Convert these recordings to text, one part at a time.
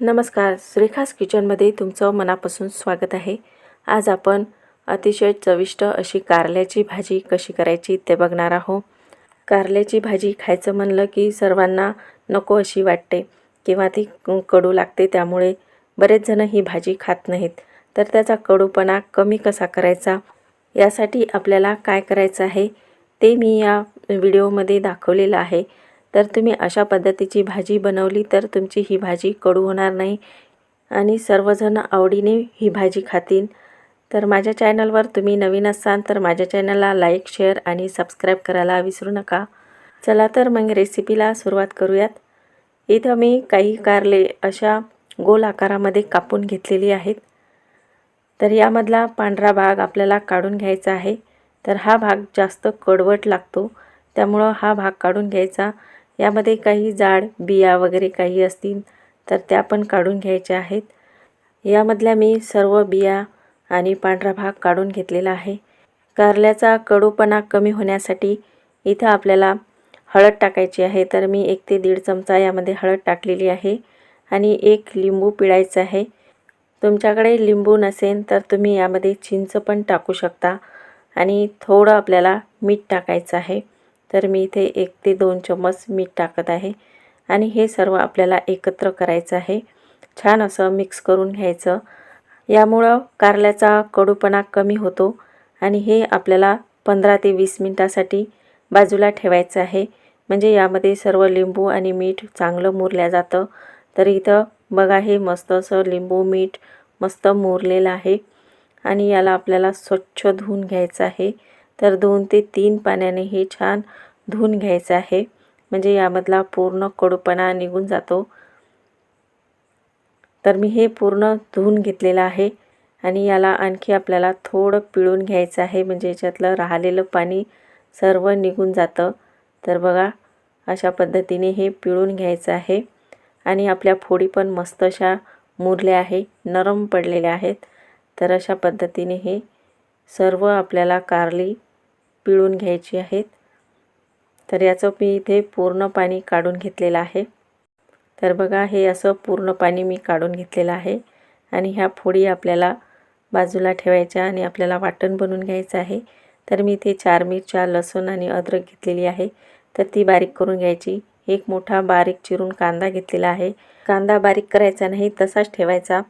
नमस्कार श्रीखास किचनमध्ये तुमचं मनापासून स्वागत आहे. आज आपण अतिशय चविष्ट अशी कारल्याची भाजी कशी करायची ते बघणार आहो कारल्याची भाजी खायचं म्हणलं की सर्वांना नको अशी वाटते किंवा ती क- कडू लागते त्यामुळे बरेच जण ही भाजी खात नाहीत. तर त्याचा कडूपणा कमी कसा करायचा? यासाठी आपल्याला काय करायचं आहे ते मी या व्हिडिओमध्ये दाखवलेलं आहे. तर तुम्ही अशा पद्धतीची भाजी बनवली तर तुमची ही भाजी कडू होणार नाही. आणि सर्वजण आवडीने ही भाजी खातील. तर माझ्या चॅनलवर तुम्ही नवीन असाल तर माझ्या चॅनलला लाईक शेअर आणि सबस्क्राईब करायला विसरू नका. चला तर मग रेसिपीला सुरुवात करूयात. इथं मी काही कारले अशा गोल आकारामध्ये कापून घेतलेली आहेत. तर यामधला पांढरा भाग आपल्याला काढून घ्यायचा आहे. तर हा भाग जास्त कडवट लागतो. त्यामुळं हा भाग काढून घ्यायचा. यामध्ये काही जाड बिया वगैरे काही असतील तर त्या पण काढून घ्यायच्या आहेत. यामधल्या मी सर्व बिया आणि पांढरा भाग काढून घेतलेला आहे. कारल्याचा कडूपणा कमी होण्यासाठी इथं आपल्याला हळद टाकायची आहे. तर मी एक ते दीड चमचा यामध्ये हळद टाकलेली आहे आणि एक लिंबू पिळायचं आहे. तुमच्याकडे लिंबू नसेल तर तुम्ही यामध्ये चिंच पण टाकू शकता आणि थोडं आपल्याला मीठ टाकायचं आहे. तर मी इथे एक ते दोन चम्मच मीठ टाकत आहे. आणि हे सर्व आपल्याला एकत्र करायचं आहे. छान असं मिक्स करून घ्यायचं. यामुळं कारल्याचा कडूपणा कमी होतो. आणि हे आपल्याला पंधरा ते वीस मिनटासाठी बाजूला ठेवायचं आहे. म्हणजे यामध्ये सर्व लिंबू आणि मीठ चांगलं मुरल्या जातं. तर इथं बघा हे मस्त असं लिंबू मीठ मस्त मुरलेलं आहे. आणि याला आपल्याला स्वच्छ धुवून घ्यायचं आहे. तर दोन ते तीन पाण्याने हे छान धुवून घ्यायचं आहे. म्हणजे यामधला पूर्ण कडूपणा निघून जातो. तर मी हे पूर्ण धुवून घेतलेलं आहे. आणि याला आणखी आपल्याला थोडं पिळून घ्यायचं आहे. म्हणजे याच्यातलं राहिलेलं पाणी सर्व निघून जातं. तर बघा अशा पद्धतीने हे पिळून घ्यायचं आहे. आणि आपल्या फोडी पण मस्त अशा मुरल्या आहे नरम पडलेल्या आहेत. तर अशा पद्धतीने हे सर्व आपल्याला कारली पिळून घ्यायची आहेत. तर याचं मी इथे पूर्ण पाणी काढून घेतलेलं आहे. तर बघा हे असं पूर्ण पाणी मी काढून घेतलेलं आहे. आणि ह्या फोडी आपल्याला बाजूला ठेवायच्या आणि आपल्याला वाटण बनवून घ्यायचं आहे. तर मी इथे चार मिरच्या लसूण आणि अद्रक घेतलेली आहे. तर ती बारीक करून घ्यायची. एक मोठा बारीक चिरून कांदा घेतलेला आहे. कांदा बारीक करायचा नाही तसाच ठेवायचा.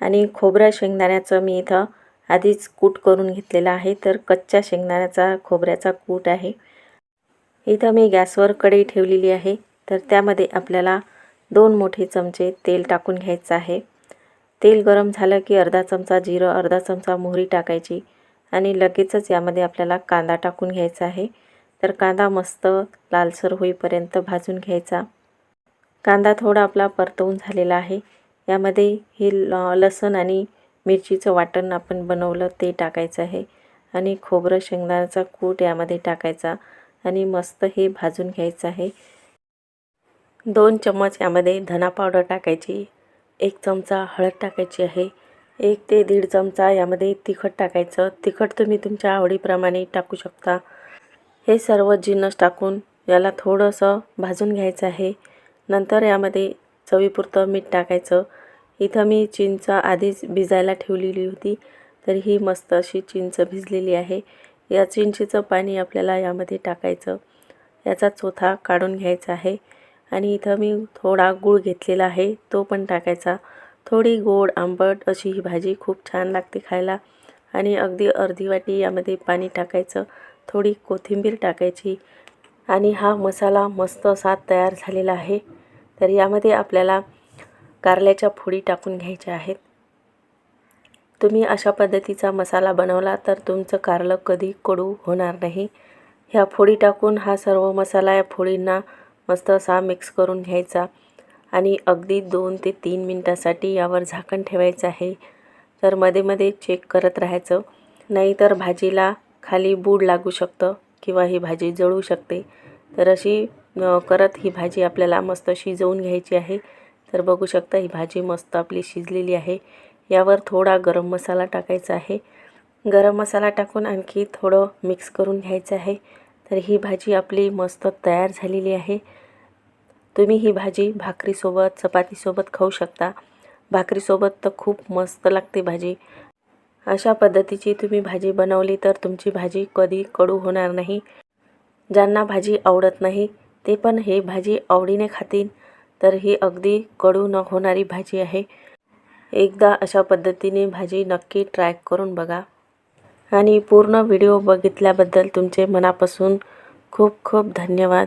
आणि खोबरा शेंगदाण्याचं मी इथं आधीच कूट करून घेतलेला आहे. तर कच्च्या शेंगदाण्याचा खोबऱ्याचा कूट आहे. इथं मी गॅसवर कढई ठेवलेली आहे. तर त्यामध्ये आपल्याला दोन मोठे चमचे तेल टाकून घ्यायचं आहे. तेल गरम झालं की अर्धा चमचा जिरं अर्धा चमचा मोहरी टाकायची आणि लगेचच यामध्ये आपल्याला कांदा टाकून घ्यायचा आहे. तर कांदा मस्त लालसर होईपर्यंत भाजून घ्यायचा. कांदा थोडा आपला परतवून झालेला आहे. यामध्ये हे लसण आणि मिरचीचं वाटण आपण बनवलं ते टाकायचं आहे. आणि खोबरं शेंगदाण्याचा कूट यामध्ये टाकायचा आणि मस्त हे भाजून घ्यायचं आहे. दोन चम्मच यामध्ये धना पावडर टाकायची एक चमचा हळद टाकायची आहे एक ते दीड चमचा यामध्ये तिखट टाकायचं. तिखट तुम्ही तुमच्या आवडीप्रमाणे टाकू शकता. हे सर्व जिन्नस टाकून याला थोडंसं भाजून घ्यायचं आहे. नंतर यामध्ये चवीपुरतं मीठ टाकायचं. इथं मी चिंच आधीच भिजायला ठेवलेली होती. तर ही मस्त अशी चिंच भिजलेली आहे. या चिंचेचं पाणी आपल्याला यामध्ये टाकायचं. याचा चोथा काढून घ्यायचा आहे. आणि इथं मी थोडा गूळ घेतलेला आहे. तो पण टाकायचा. थोडी गोड आंबट अशी ही भाजी खूप छान लागते खायला. आणि अगदी अर्धी वाटी यामध्ये पाणी टाकायचं. थोडी कोथिंबीर टाकायची. आणि हा मसाला मस्त असा तयार झालेला आहे. तर यामध्ये आपल्याला कारल्याच्या फोडी टाकून घ्यायच्या आहेत. तुम्ही अशा पद्धतीचा मसाला बनवला तर तुमचं कारलं कधी कडू होणार नाही. ह्या फोडी टाकून हा सर्व मसाला या फोडींना मस्त असा मिक्स करून घ्यायचा आणि अगदी दोन ते तीन मिनटासाठी यावर झाकण ठेवायचं आहे. तर मध्ये मध्ये चेक करत राहायचं. नाहीतर भाजीला खाली बूड लागू शकतं किंवा ही भाजी जळू शकते. तर अशी करत ही भाजी आपल्याला मस्त शिजवून घ्यायची आहे. तर बघू शकता ही भाजी मस्त आपली शिजलेली आहे. यावर थोडा गरम मसाला टाकायचा आहे. गरम मसाला टाकून आणखी थोडं मिक्स करून घ्यायचं आहे. तर ही भाजी आपली मस्त तयार झालेली आहे. तुम्ही ही भाजी भाकरीसोबत चपातीसोबत खाऊ शकता. भाकरीसोबत तर खूप मस्त लागते भाजी. अशा पद्धतीची तुम्ही भाजी बनवली तर तुमची भाजी कधी कडू होणार नाही. ज्यांना भाजी आवडत नाही ते पण हे भाजी आवडीने खातील. तर ही अगदी कडू न होणारी भाजी आहे. एकदा अशा पद्धतीने भाजी नक्की ट्राय करून बघा. आणि पूर्ण व्हिडिओ बघितल्याबद्दल तुमचे मनापासून खूप खूप धन्यवाद.